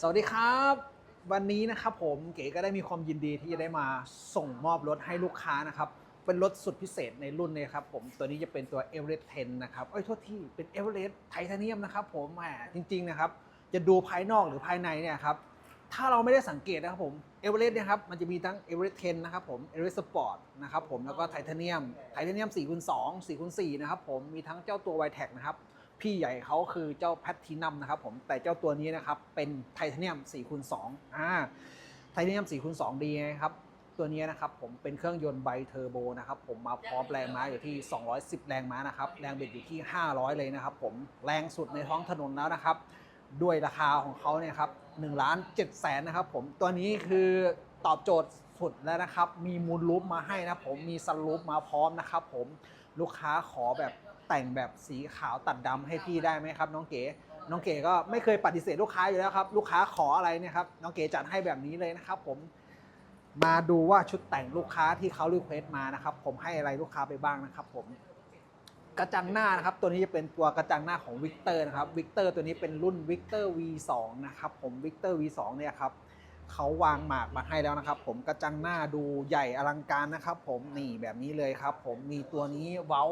สวัสดีครับ วันนี้นะครับผมเก๋ก็ได้มีความยินดีที่จะได้มาส่งมอบรถให้ลูกค้านะครับ เป็นรถสุดพิเศษในรุ่นเลยครับผมตัวนี้จะเป็นตัว e v e r e s t 10 นะครับเอ้ยโทษที่เป็น e v e r e s t ไทเทเนียมนะครับผมแหมจริงๆนะครับจะดูภายนอกหรือภายในเนี่ยครับถ้าเราไม่ได้สังเกตนะครับผมเอเวอเรสต์เนี่ยครับมันจะมีทั้งเอเวอเรสต์10นะครับผมเอเวอเรสต์สปอร์ตนะครับผมแล้วก็ไทเทเนียมไทเทเนียม4คูณ2 4คูณ4นะครับผมมีทั้งเจ้าตัว y t e c นะครับ พี่ใหญ่เขาคือเจ้าแพททินัมนะครับผมแต่เจ้าตัวนี้นะครับเป็นไทเทเนียม4คูณ2อ่าไทเทเนียม4คูณ2ดีไงครับตัวนี้นะครับผมเป็นเครื่องยนต์ไบเทอร์โบนะครับผมมาพร้อมแรงม้าอยู่ที่ 210 แรงม้านะครับแรงบิดอยู่ที่ 500 เลยนะครับผมแรงสุดในท้องถนนแล้วนะครับ ด้วยราคาของเขาเนี่ยครับหนึ่งล้านเจ็ดแสนนะครับผมตัวนี้คือตอบโจทย์สุดแล้วนะครับ มีมูลลูปมาให้นะผมมีสลูปมาพร้อมนะครับผมลูกค้าขอแบบ แต่งแบบสีขาวตัดดำให้พี่ได้ไหมครับ น้องเก๋ น้องเก๋ก็ไม่เคยปฏิเสธลูกค้าอยู่แล้วครับ ลูกค้าขออะไรเนี่ยครับ น้องเก๋จัดให้แบบนี้เลยนะครับ ผม มาดูว่าชุดแต่งลูกค้าที่เขารีเควสต์มานะครับ ผมให้อะไรลูกค้าไปบ้างนะครับ ผม กระจังหน้านะครับ ตัวนี้จะเป็นตัวกระจังหน้าของวิกเตอร์นะครับวิกเตอร์ตัวนี้เป็นรุ่นวิกเตอร์ V2 นะครับ ผมวิกเตอร์ V2 เนี่ยครับเขาวางหมากมาให้แล้วนะครับ ผมกระจังหน้าดูใหญ่อลังการนะครับ ผมนี่แบบนี้เลยครับ ผมมีตัวนี้เว้า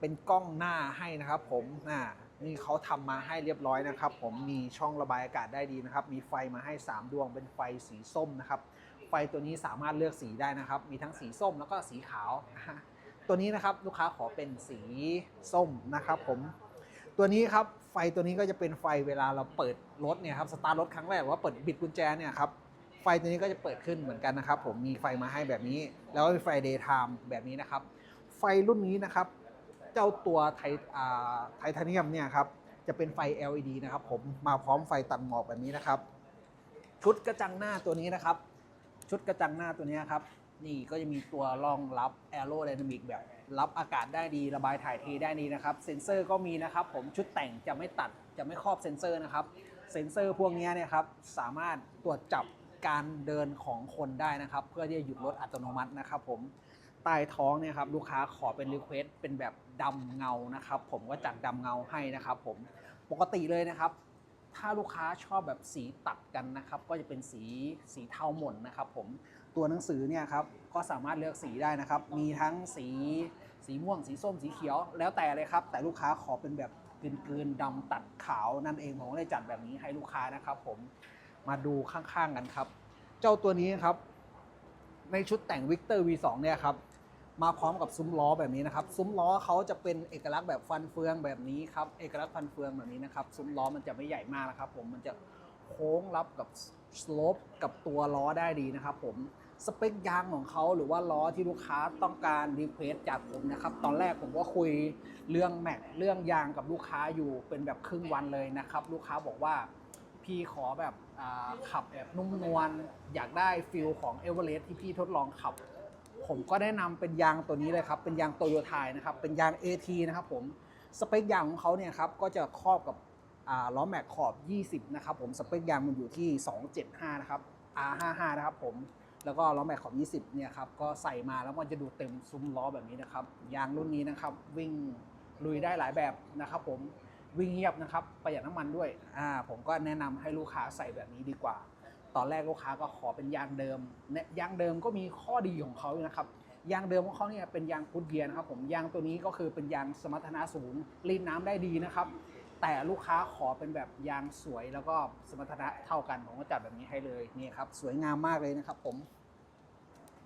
เป็นกล้องหน้าให้นะครับผมอ่านี่เขาทำมาให้เรียบร้อยนะครับ ผมมีช่องระบายอากาศได้ดีนะครับ มีไฟมาให้ 3 ดวงเป็นไฟสีส้มนะครับ ไฟตัวนี้สามารถเลือกสีได้นะครับ มีทั้งสีส้มแล้วก็สีขาว ตัวนี้นะครับลูกค้าขอเป็นสีส้มนะครับ ผม ตัวนี้ครับไฟตัวนี้ก็จะเป็นไฟเวลาเราเปิดรถเนี่ยครับสตาร์ทรถครั้งแรกว่าเปิดบิดกุญแจเนี่ยครับไฟตัวนี้ก็จะเปิดขึ้นเหมือนกันนะครับ ผมมีไฟมาให้แบบนี้ แล้วก็มีไฟ daytime แบบนี้นะครับ ไฟรุ่นนี้นะครับ เจ้าตัวไทไทเทเนียมเนี่ยครับจะเป็นไฟ LED นะครับผมมาพร้อมไฟตัดหมอกแบบนี้นะครับ ชุดกระจังหน้าตัวนี้นะครับ ชุดกระจังหน้าตัวนี้ครับนี่ก็จะมีตัวรองรับแอโร d y นามิกแบบ รับอากาศได้ดีระบายถ่ายเทได้ดีนะครับ เซ็นเซอร์ก็มีนะครับ ผมชุดแต่งจะไม่ตัดจะไม่ครอบเซ็นเซอร์นะครับ เซ็นเซอร์พวกนี้เนี่ยครับสามารถตรวจจับการเดินของคนได้นะครับ เพื่อที่จะหยุดรถอัตโนมัตินะครับ ผมใต้ท้องเนี่ยครับลูกค้าขอเป็นรีเควสเป็นแบบ ดำเงานะครับ ผมก็จัดดำเงาให้นะครับ ผมปกติเลยนะครับ ถ้าลูกค้าชอบแบบสีตัดกันนะครับ ก็จะเป็นสีสีเทาหม่นนะครับ ผมตัวหนังสือเนี่ยครับก็สามารถเลือกสีได้นะครับ มีทั้งสีสีม่วงสีส้มสีเขียว แล้วแต่เลยครับ แต่ลูกค้าขอเป็นแบบกลืนๆดำตัดขาวนั่นเองผมก็เลยจัดแบบนี้ให้ลูกค้านะครับ ผมมาดูข้างๆกันครับ เจ้าตัวนี้ครับ ในชุดแต่ง Victor V2 เนี่ยครับ มาพร้อมกับซุ้มล้อแบบนี้นะครับ ซุ้มล้อเขาจะเป็นเอกลักษณ์แบบฟันเฟืองแบบนี้ครับ เอกลักษณ์ฟันเฟืองแบบนี้นะครับ ซุ้มล้อมันจะไม่ใหญ่มากนะครับ ผม มันจะโค้งรับกับสโลปกับตัวล้อได้ดีนะครับ ผม สเปคยางของเขาหรือว่าล้อที่ลูกค้าต้องการรีเควสจากผมนะครับ ตอนแรกผมก็คุยเรื่องแม็กเรื่องยางกับลูกค้าอยู่เป็นแบบครึ่งวันเลยนะครับ ลูกค้าบอกว่าพี่ขอแบบขับแบบนุ่มนวลอยากได้ฟิลของเอเวอเรสที่พี่ทดลองขับ ผมก็แนะนำเป็นยางตัวนี้เลยครับ เป็นยางโตโยต้านะครับ เป็นยาง AT นะครับผม สเปคยางของเขาเนี่ยครับก็จะครอบกับล้อแม็กขอบ 20 นะครับผม สเปคยางมันอยู่ที่ 275 นะครับ R55 นะครับผม แล้วก็ล้อแม็กขอบ 20 เนี่ยครับ ก็ใส่มาแล้วมันจะดูเต็มซุ้มล้อแบบนี้นะครับ ยางรุ่นนี้นะครับ วิ่งลุยได้หลายแบบนะครับผม วิ่งเงียบนะครับ ประหยัดน้ำมันด้วย อ่า ผมก็แนะนำให้ลูกค้าใส่แบบนี้ดีกว่า ตอนแรกลูกค้าก็ขอเป็นยางเดิมเนี่ยยางเดิมก็มีข้อดีของเขาอยู่นะครับยางเดิมของเขาเนี่ยเป็นยางพุดเยียร์นะครับผมยางตัวนี้ก็คือเป็นยางสมรรถนะสูงรีดน้ำได้ดีนะครับ แต่ลูกค้าขอเป็นแบบยางสวยแล้วก็สมรรถนะเท่ากันผมก็จัดแบบนี้ให้เลยนี่ครับสวยงามมากเลยนะครับผม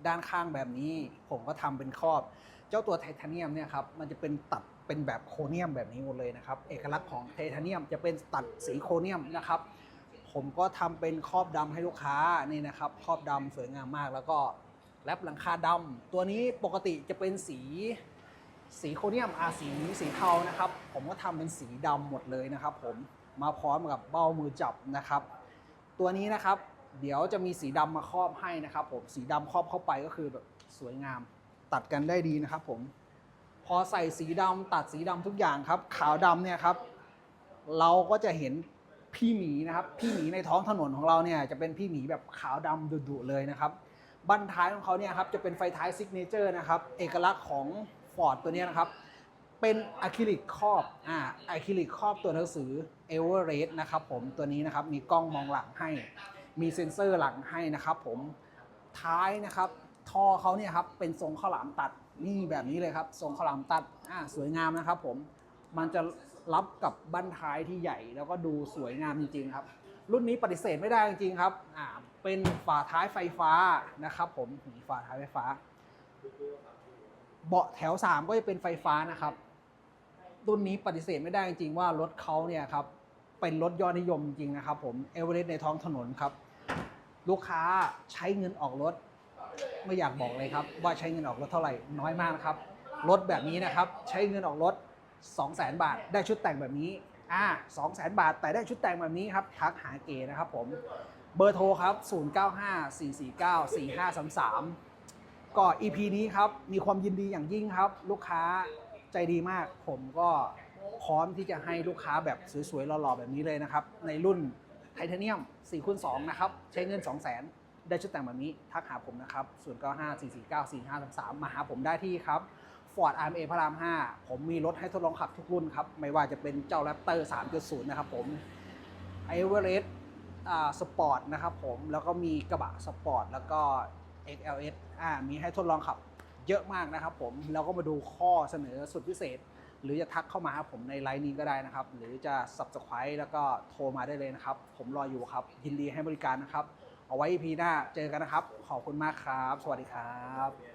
ด้านข้างแบบนี้ผมก็ทำเป็นครอบ เจ้าตัวไทเทเนียมเนี่ยครับมันจะเป็นตัดเป็นแบบโครเนียมแบบนี้หมดเลยนะครับ เอกลักษณ์ของไทเทเนียมจะเป็นตัดสีโครเนียมนะครับ ผมก็ทำเป็นครอบดำให้ลูกค้านี่นะครับ ครอบดำสวยงามมาก แล้วก็แรปหลังคาดำตัวนี้ปกติจะเป็นสีสีโครเนียมอาสีสีเทานะครับ ผมก็ทำเป็นสีดำหมดเลยนะครับ ผมมาพร้อมกับเบ้ามือจับนะครับ ตัวนี้นะครับเดี๋ยวจะมีสีดำมาครอบให้นะครับ ผมสีดำครอบเข้าไปก็คือแบบสวยงาม ตัดกันได้ดีนะครับ ผม พอใส่สีดำตัดสีดำทุกอย่างครับ ขาวดำเนี่ยครับ เราก็จะเห็น พี่หมีนะครับพี่หมีในท้องถนนของเราเนี่ยจะเป็นพี่หมีแบบขาวดำดุๆเลยนะครับบั้นท้ายของเขาเนี่ยครับจะเป็นไฟท้ายซิกเนเจอร์นะครับเอกลักษณ์ของฟอร์ดตัวนี้นะครับเป็นอะคริลิกครอบอ่าอะคริลิกครอบตัวหนังสือ e v e r e s t นะครับผมตัวนี้นะครับมีกล้องมองหลังให้ มีเซ็นเซอร์หลังให้นะครับผมท้ายนะครับท่อเขาเนี่ยครับเป็นทรงข้าวหลามตัดนี่แบบนี้เลยครับทรงข้าวหลามตัดอ่าสวยงามนะครับผมมันจะ รับกับบั้นท้ายที่ใหญ่ แล้วก็ดูสวยงามจริงๆครับ รุ่นนี้ปฏิเสธไม่ได้จริงๆครับอ่าเป็นฝาท้ายไฟฟ้านะครับ ผมนี่ฝาท้ายไฟฟ้า เบาะแถว 3 ก็จะเป็นไฟฟ้านะครับ รุ่นนี้ปฏิเสธไม่ได้จริงๆว่ารถเขาเนี่ยครับเป็นรถยอดนิยมจริงนะครับผมเอเวอเรสต์ในท้องถนนครับ ลูกค้าใช้เงินออกรถไม่อยากบอกเลยครับ ว่าใช้เงินออกรถเท่าไหร่น้อยมากนะครับรถแบบนี้นะครับ ใช้เงินออกรถ 2 0 0 0 0 0บาทได้ชุดแต่งแบบนี้อ่า2 0 0 0 0 0บาท แต่ได้ชุดแต่งแบบนี้ครับทักหาเก๋นะครับผมเบอร์โทรครับ 0954494533 ก็ EP นี้ครับ มีความยินดีอย่างยิ่งครับ ลูกค้าใจดีมาก ผมก็พร้อมที่จะให้ลูกค้าแบบสวยๆหล่อๆแบบนี้เลยนะครับ ในรุ่นไทเทเนียม4คูณ2นะครับ ใช้เงิน 2 0 0 0 0 0 ได้ชุดแต่งแบบนี้ ทักหาผมนะครับ 0954494533 มาหาผมได้ที่ครับ Ford RMA พระราม 5 ผมมีรถให้ทดลองขับทุกรุ่นครับ ไม่ว่าจะเป็นเจ้า Raptor 3.0 นะครับผม e v e r e s t อ่าสปอร์ตนะครับผมแล้วก็มีกระบะสปอร์ตแล้วก็ XLS อ่ามีให้ทดลองขับเยอะมากนะครับผมแล้วก็มาดูข้อเสนอสุดพิเศษ หรือจะทักเข้ามาหาผมในไลน์นี้ก็ได้นะครับ หรือจะ Subscribe แล้วก็โทรมาได้เลยนะครับ ผมรออยู่ครับ ยินดีให้บริการนะครับ เอาไว้ EP หน้าเจอกันนะครับ ขอบคุณมากครับ สวัสดีครับ